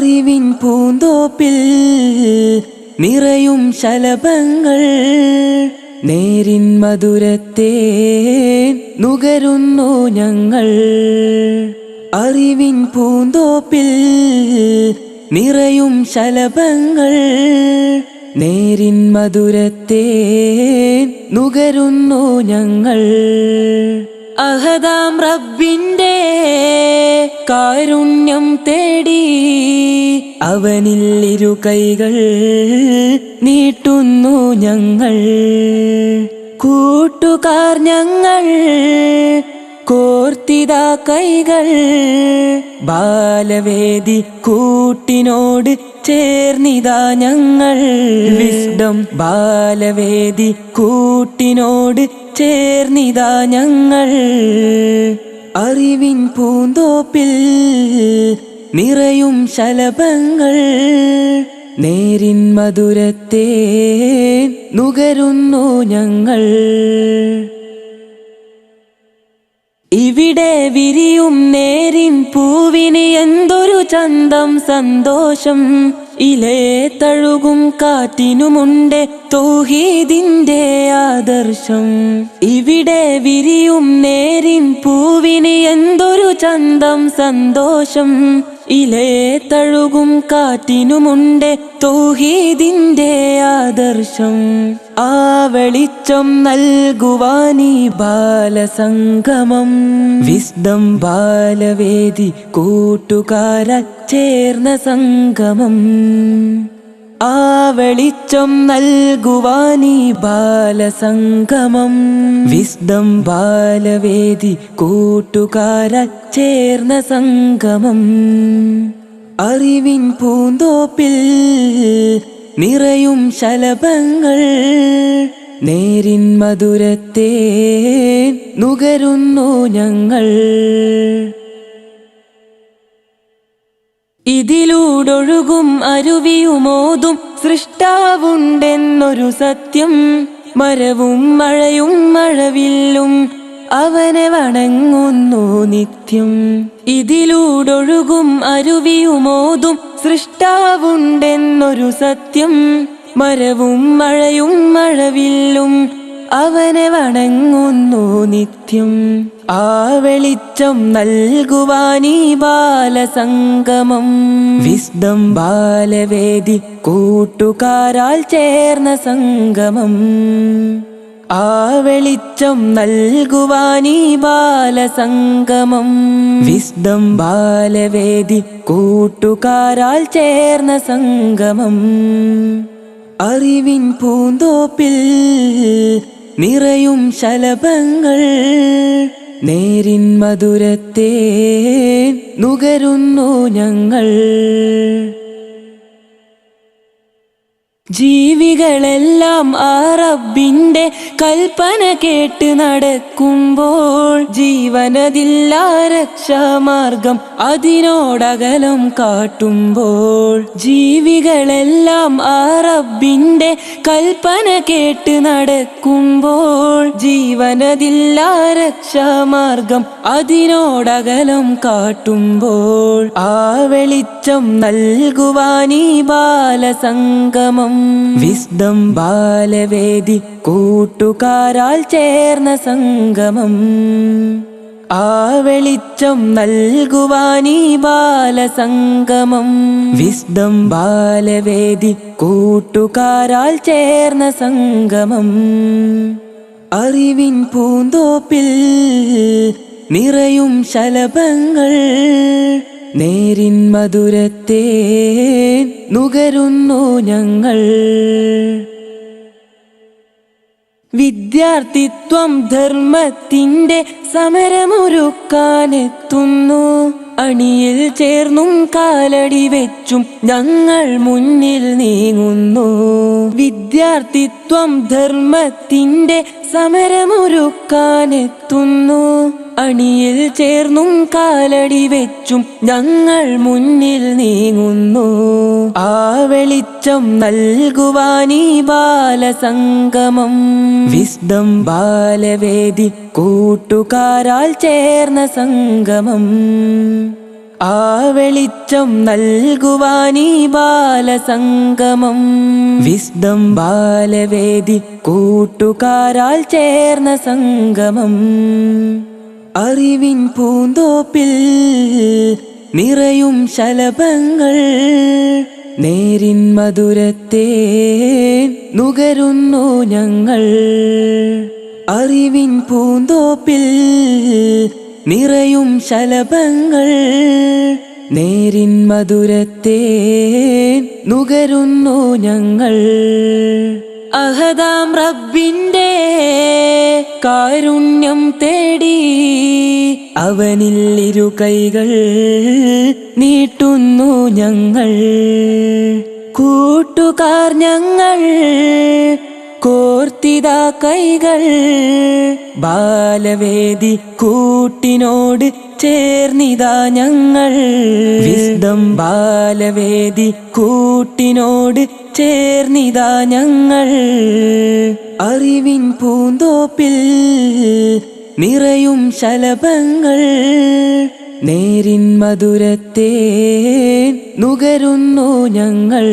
അറിവിൻ പൂന്തോപ്പിൽ നിറയും ശലഭങ്ങൾ നേരിൻ മധുരത്തെ നുകരുന്നു ഞങ്ങൾ. അറിവിൻ പൂന്തോപ്പിൽ നിറയും ശലഭങ്ങൾ നേരിൻ മധുരത്തെ നുകരുന്നു ഞങ്ങൾ. അഹദാം റബ്ബിന്റെ കാരുണ്യം തേടി അവനിൽ ഇരു കൈകൾ നീട്ടുന്നു ഞങ്ങൾ. കൂട്ടുകാർ ഞങ്ങൾ കോർത്തിത കൈകൾ. ബാലവേദി കൂട്ടിനോട് ചേർന്നിതാ ഞങ്ങൾ. വിസ്ഡം ബാലവേദി കൂട്ടിനോട് ചേർന്നിതാ ഞങ്ങൾ. അറിവിൻ പൂന്തോപ്പിൽ നിറയും ശലഭങ്ങൾ നേരിൻ മധുരത്തെ നുകരുന്നു ഞങ്ങൾ. ഇവിടെ വിരിയും നേരിൻ പൂവിന് എന്തൊരു ചന്തം സന്തോഷം. ഇലേ തഴുകും കാറ്റിനുമുണ്ട് തൗഹീദിന്റെ ആദർശം. ഇവിടെ വിരിയും നേരിൻ പൂവിന് എന്തൊരു ചന്തം സന്തോഷം. ഇലേ തഴുകും കാറ്റിനുമുണ്ട് തൗഹീദിന്റെ ആദർശം. ആ വെളിച്ചം നൽകുവാനീ ബാലസംഗമം. വിസ്ഡം ബാലവേദി കൂട്ടുകാര ചേർന്ന സംഗമം. ആ വെളിച്ചം നൽകുവാനീ ബാലസംഗമം. വിസ്ഡം ബാലവേദി കൂട്ടുകാര ചേർന്ന സംഗമം. അറിവിൻ പൂന്തോപ്പിൽ നിറയും ശലഭങ്ങൾ നേരിൻ മധുരത്തെ നുകരുന്നു ഞങ്ങൾ. ഇതിലൂടൊഴുകും അരുവിയുമോതും സൃഷ്ടാവുണ്ടെന്നൊരു സത്യം. മരവും മഴയും മഴവില്ലും അവനെ വണങ്ങുന്നു നിത്യം. ഇതിലൂടൊഴുകും അരുവിയുമോതും സൃഷ്ടാവുണ്ടെന്നൊരു സത്യം. മരവും മഴയും മഴവില്ലും അവനെ വണങ്ങുന്നു നിത്യം. ആ വെളിച്ചം നൽകുവാനീ ബാലസംഗമം. വിസ്ഡം ബാലവേദി കൂട്ടുകാരാൽ ചേർന്ന സംഗമം. ആ വെളിച്ചം നൽകുവാനീ ബാലസംഗമം. വിസ്ഡം ബാലവേദി കൂട്ടുകാരാൽ ചേർന്ന സംഗമം. അറിവിൻ പൂന്തോപ്പിൽ നിറയും ശലഭങ്ങൾ നേരിൻ മധുരത്തെ നുകരുന്നു ഞങ്ങൾ. ജീവികളെല്ലാം ആ കൽപ്പന കേട്ട് നടക്കുമ്പോൾ ജീവനതില്ല രക്ഷാമാർഗം അതിനോടകലം കാട്ടുമ്പോൾ ജീവികളെല്ലാം ആ കൽപ്പന കേട്ട് നടക്കുമ്പോൾ ജീവനതില്ല രക്ഷാമാർഗം അതിനോടകലം കാട്ടുമ്പോൾ ആ വെളിച്ചം നൽകുവാനീ ബാലസംഗമം വിസ്ഡം ബാലവേദി കൂട്ടുകാരാൽ ചേർന്ന സംഗമം. ആ വെളിച്ചം നൽകുവാനീ ബാലസംഗമം. വിസ്ഡം ബാലവേദി കൂട്ടുകാരാൽ ചേർന്ന സംഗമം. അറിവിൻ പൂന്തോപ്പിൽ നിറയും ശലഭങ്ങൾ. നേരിൻ മധുരത്തെ നുകരുന്നു ഞങ്ങൾ. വിദ്യാർത്ഥിത്വം ധർമ്മത്തിന്റെ സമരമൊരുക്കാനെത്തുന്നു. അണിയിൽ ചേർന്നും കാലടി വെച്ചും ഞങ്ങൾ മുന്നിൽ നീങ്ങുന്നു. വിദ്യാർത്ഥിത്വം ധർമ്മത്തിന്റെ സമരമൊരുക്കാനെത്തുന്നു. അണിയിൽ ചേർന്നും കാലടി വെച്ചും ഞങ്ങൾ മുന്നിൽ നീങ്ങുന്നു. ആ വെളിച്ചം നൽകുവാനീ ബാലസംഗമം. വിസ്ഡം ബാലവേദി കൂട്ടുകാരാൽ ചേർന്ന സംഗമം. ആ വെളിച്ചം നൽകുവാനീ ബാലസംഗമം. വിസ്ഡം ബാലവേദി കൂട്ടുകാരാൽ ചേർന്ന സംഗമം. അറിവിൻ പൂന്തോപ്പിൽ നിറയും ശലഭങ്ങൾ. നേരിൻ മധുരത്തെ നുകരുന്നു ഞങ്ങൾ. അറിവിൻ പൂന്തോപ്പിൽ നിറയും ശലഭങ്ങൾ. നേരിൻ മധുരത്തെ നുകരുന്നു ഞങ്ങൾ. അഹദാം റബ്ബിന്റെ കാരുണ്യം തേടി അവനിൽ ഇരു കൈകൾ നീട്ടുന്നു ഞങ്ങൾ. കൂട്ടുകാർ ഞങ്ങൾ കോർത്തിത കൈകൾ. ബാലവേദി കൂട്ടിനോട് ചേർന്നിതാ ഞങ്ങൾ. വിസ്ഡം ബാലവേദി കൂട്ടിനോട് ചേർന്നിതാ ഞങ്ങൾ. അറിവിൻ പൂന്തോപ്പിൽ നിറയും ശലഭങ്ങൾ. നേരിൻ മധുരത്തെ നുകരുന്നു ഞങ്ങൾ.